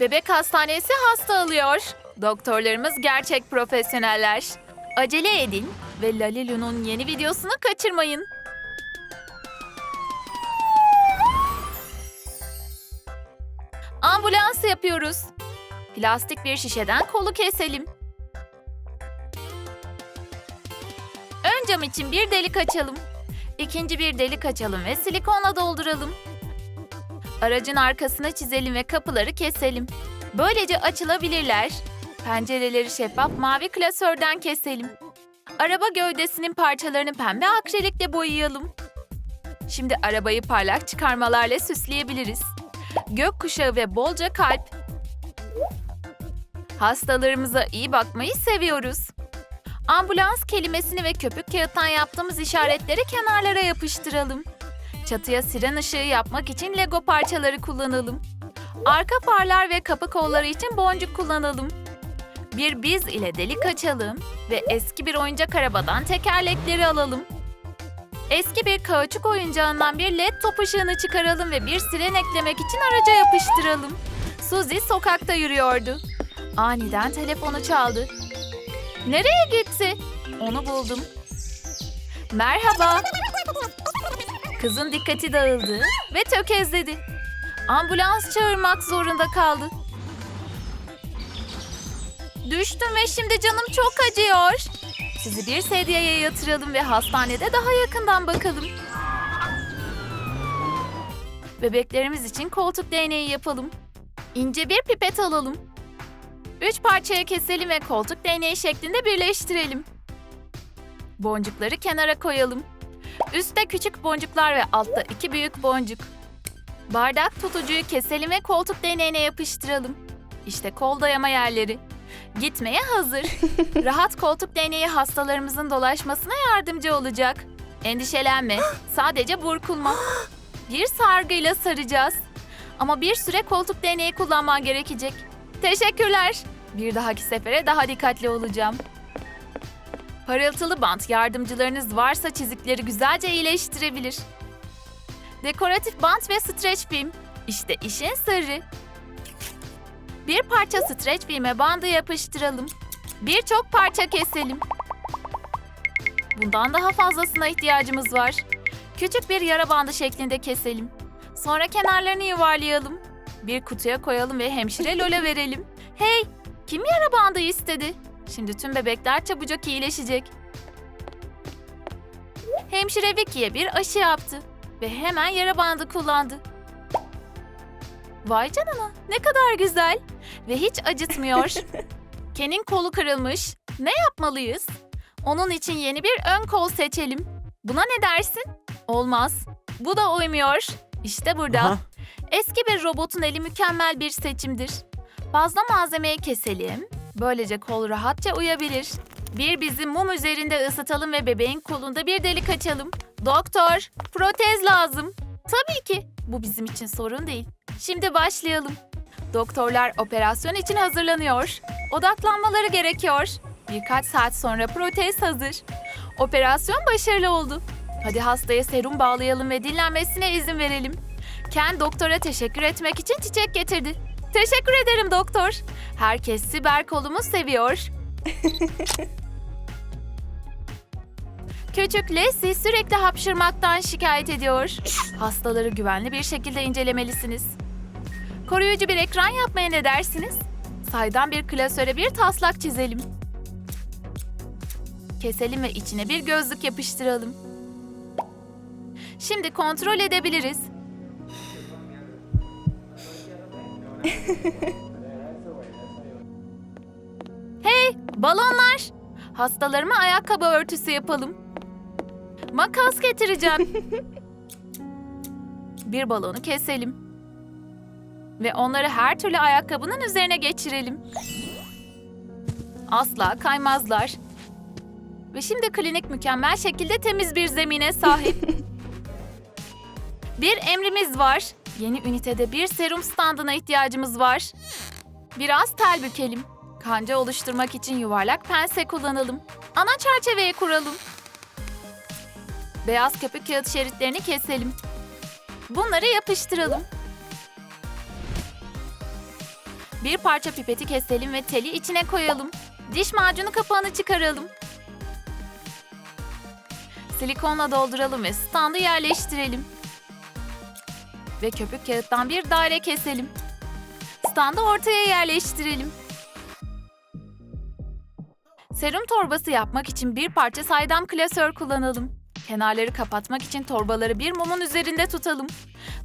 Bebek hastanesi hasta alıyor. Doktorlarımız gerçek profesyoneller. Acele edin ve Lalilu'nun yeni videosunu kaçırmayın. Ambulans yapıyoruz. Plastik bir şişeden kolu keselim. Ön cam için bir delik açalım. İkinci bir delik açalım ve silikonla dolduralım. Aracın arkasını çizelim ve kapıları keselim. Böylece açılabilirler. Pencereleri şeffaf mavi klasörden keselim. Araba gövdesinin parçalarını pembe akrilikle boyayalım. Şimdi arabayı parlak çıkarmalarla süsleyebiliriz. Gökkuşağı ve bolca kalp. Hastalarımıza iyi bakmayı seviyoruz. Ambulans kelimesini ve köpük kağıttan yaptığımız işaretleri kenarlara yapıştıralım. Çatıya siren ışığı yapmak için Lego parçaları kullanalım. Arka farlar ve kapı kolları için boncuk kullanalım. Bir biz ile delik açalım ve eski bir oyuncak arabadan tekerlekleri alalım. Eski bir kauçuk oyuncağından bir led top ışığını çıkaralım ve bir siren eklemek için araca yapıştıralım. Suzy sokakta yürüyordu. Aniden telefonu çaldı. Nereye gitti? Onu buldum. Merhaba. Kızın dikkati dağıldı ve tökezledi. Ambulans çağırmak zorunda kaldı. Düştüm ve şimdi canım çok acıyor. Sizi bir sedyeye yatıralım ve hastanede daha yakından bakalım. Bebeklerimiz için koltuk değneği yapalım. İnce bir pipet alalım. Üç parçaya keselim ve koltuk değneği şeklinde birleştirelim. Boncukları kenara koyalım. Üstte küçük boncuklar ve altta iki büyük boncuk. Bardak tutucuyu keselim ve koltuk değneğine yapıştıralım. İşte kol dayama yerleri. Gitmeye hazır. Rahat koltuk değneği hastalarımızın dolaşmasına yardımcı olacak. Endişelenme. Sadece burkulma. Bir sargıyla saracağız. Ama bir süre koltuk değneği kullanman gerekecek. Teşekkürler. Bir dahaki sefere daha dikkatli olacağım. Parıltılı bant yardımcılarınız varsa çizikleri güzelce iyileştirebilir. Dekoratif bant ve streç film. İşte işin sırrı. Bir parça streç filme bandı yapıştıralım. Birçok parça keselim. Bundan daha fazlasına ihtiyacımız var. Küçük bir yara bandı şeklinde keselim. Sonra kenarlarını yuvarlayalım. Bir kutuya koyalım ve hemşire Lola verelim. Hey, kim yara bandı istedi? Şimdi tüm bebekler çabucak iyileşecek. Hemşire Vicky'ye bir aşı yaptı ve hemen yara bandı kullandı. Vay canına, ne kadar güzel ve hiç acıtmıyor. Ken'in kolu kırılmış. Ne yapmalıyız? Onun için yeni bir ön kol seçelim. Buna ne dersin? Olmaz. Bu da uymuyor. İşte burada. Aha. Eski bir robotun eli mükemmel bir seçimdir. Fazla malzemeyi keselim. Böylece kol rahatça uyabilir. Bir bizi mum üzerinde ısıtalım ve bebeğin kolunda bir delik açalım. Doktor, protez lazım. Tabii ki. Bu bizim için sorun değil. Şimdi başlayalım. Doktorlar operasyon için hazırlanıyor. Odaklanmaları gerekiyor. Birkaç saat sonra protez hazır. Operasyon başarılı oldu. Hadi hastaya serum bağlayalım ve dinlenmesine izin verelim. Ken doktora teşekkür etmek için çiçek getirdi. Teşekkür ederim doktor. Herkes siber kolumu seviyor. Küçük Leslie sürekli hapşırmaktan şikayet ediyor. Hastaları güvenli bir şekilde incelemelisiniz. Koruyucu bir ekran yapmaya ne dersiniz? Saydan bir klasöre bir taslak çizelim. Keselim ve içine bir gözlük yapıştıralım. Şimdi kontrol edebiliriz. hey, balonlar! Hastalarıma ayakkabı örtüsü yapalım. Makas getireceğim. bir balonu keselim. Ve onları her türlü ayakkabının üzerine geçirelim. Asla kaymazlar. Ve şimdi klinik mükemmel şekilde temiz bir zemine sahip. bir emrimiz var. Yeni ünitede bir serum standına ihtiyacımız var. Biraz tel bükelim. Kanca oluşturmak için yuvarlak pense kullanalım. Ana çerçeveyi kuralım. Beyaz köpük kağıt şeritlerini keselim. Bunları yapıştıralım. Bir parça pipeti keselim ve teli içine koyalım. Diş macunu kapağını çıkaralım. Silikonla dolduralım ve standı yerleştirelim. Ve köpük kağıttan bir daire keselim. Standı ortaya yerleştirelim. Serum torbası yapmak için bir parça saydam klasör kullanalım. Kenarları kapatmak için torbaları bir mumun üzerinde tutalım.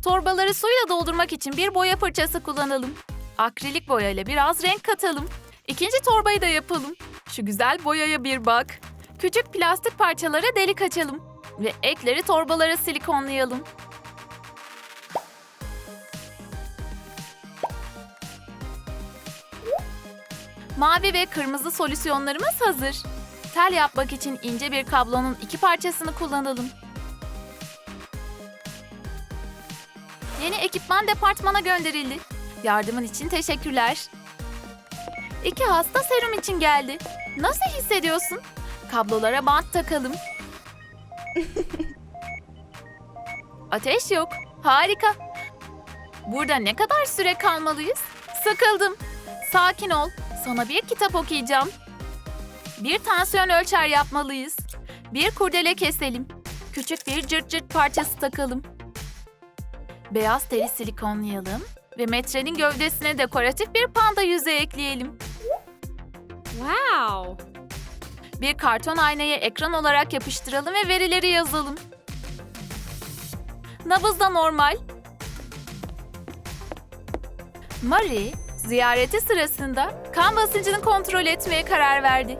Torbaları suyla doldurmak için bir boya fırçası kullanalım. Akrilik boyayla biraz renk katalım. İkinci torbayı da yapalım. Şu güzel boyaya bir bak. Küçük plastik parçalara delik açalım. Ve ekleri torbalara silikonlayalım. Mavi ve kırmızı solüsyonlarımız hazır. Tel yapmak için ince bir kablonun iki parçasını kullanalım. Yeni ekipman departmana gönderildi. Yardımın için teşekkürler. İki hasta serum için geldi. Nasıl hissediyorsun? Kablolara bant takalım. Ateş yok. Harika. Burada ne kadar süre kalmalıyız? Sıkıldım. Sakin ol. Sana bir kitap okuyacağım. Bir tansiyon ölçer yapmalıyız. Bir kurdele keselim. Küçük bir cırt cırt parçası takalım. Beyaz teli silikonlayalım ve metrenin gövdesine dekoratif bir panda yüzü ekleyelim. Wow. Bir karton aynayı ekran olarak yapıştıralım ve verileri yazalım. Nabız da normal. Marie, ziyareti sırasında kan basıncını kontrol etmeye karar verdi.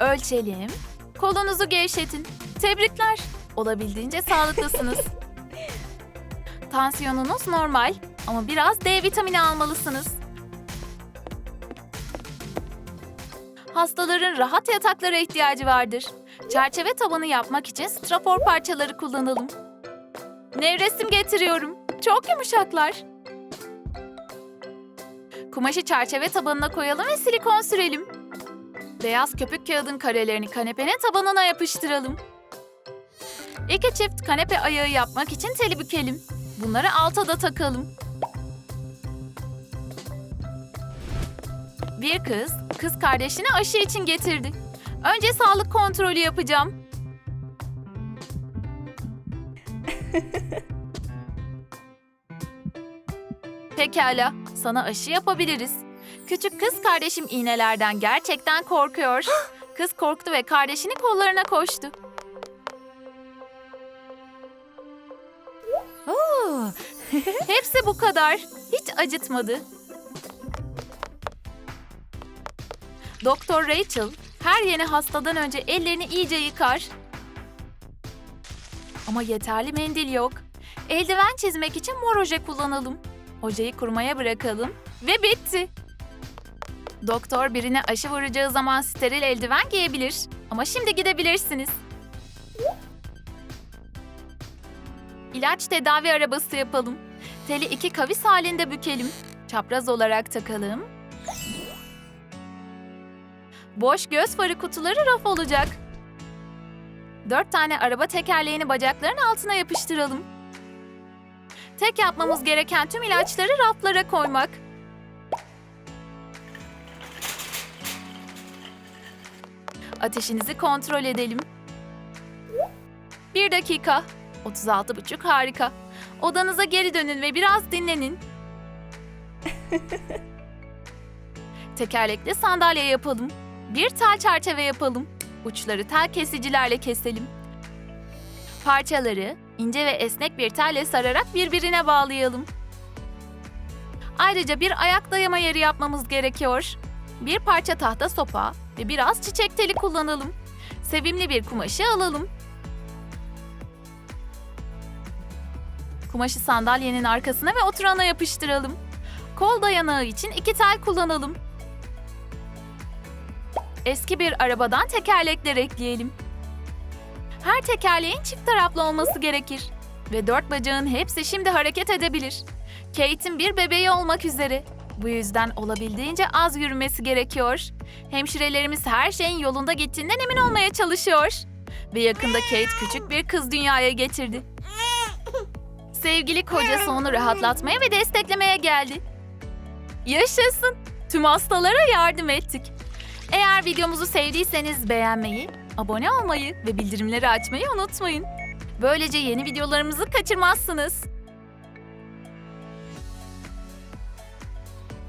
Ölçelim. Kolunuzu gevşetin. Tebrikler. Olabildiğince sağlıklısınız. Tansiyonunuz normal ama biraz D vitamini almalısınız. Hastaların rahat yataklara ihtiyacı vardır. Çerçeve tabanı yapmak için strafor parçaları kullanalım. Nevresim getiriyorum. Çok yumuşaklar. Kumaşı çerçeve tabanına koyalım ve silikon sürelim. Beyaz köpük kağıdın karelerini kanepenin tabanına yapıştıralım. İki çift kanepe ayağı yapmak için teli bükelim. Bunları alta da takalım. Bir kız, kız kardeşini aşı için getirdi. Önce sağlık kontrolü yapacağım. Pekala, sana aşı yapabiliriz. Küçük kız kardeşim iğnelerden gerçekten korkuyor. Kız korktu ve kardeşini kollarına koştu. Hepsi bu kadar. Hiç acıtmadı. Doktor Rachel her yeni hastadan önce ellerini iyice yıkar. Ama yeterli mendil yok. Eldiven çizmek için mor oje kullanalım. Ojeyi kurumaya bırakalım ve bitti. Doktor birine aşı vuracağı zaman steril eldiven giyebilir. Ama şimdi gidebilirsiniz. İlaç tedavi arabası yapalım. Teli iki kavis halinde bükelim. Çapraz olarak takalım. Boş göz farı kutuları raf olacak. Dört tane araba tekerleğini bacakların altına yapıştıralım. Tek yapmamız gereken tüm ilaçları raflara koymak. Ateşinizi kontrol edelim. Bir dakika. 36,5 harika. Odanıza geri dönün ve biraz dinlenin. Tekerlekli sandalye yapalım. Bir tel çerçeve yapalım. Uçları tel kesicilerle keselim. Parçaları ince ve esnek bir telle sararak birbirine bağlayalım. Ayrıca bir ayak dayama yeri yapmamız gerekiyor. Bir parça tahta sopa ve biraz çiçek teli kullanalım. Sevimli bir kumaşı alalım. Kumaşı sandalyenin arkasına ve oturana yapıştıralım. Kol dayanağı için iki tel kullanalım. Eski bir arabadan tekerlekler ekleyelim. Her tekerleğin çift taraflı olması gerekir. Ve dört bacağın hepsi şimdi hareket edebilir. Kate'in bir bebeği olmak üzere. Bu yüzden olabildiğince az yürümesi gerekiyor. Hemşirelerimiz her şeyin yolunda gittiğinden emin olmaya çalışıyor. Ve yakında Kate küçük bir kız dünyaya getirdi. Sevgili kocası onu rahatlatmaya ve desteklemeye geldi. Yaşasın. Tüm hastalara yardım ettik. Eğer videomuzu sevdiyseniz beğenmeyi, abone olmayı ve bildirimleri açmayı unutmayın. Böylece yeni videolarımızı kaçırmazsınız.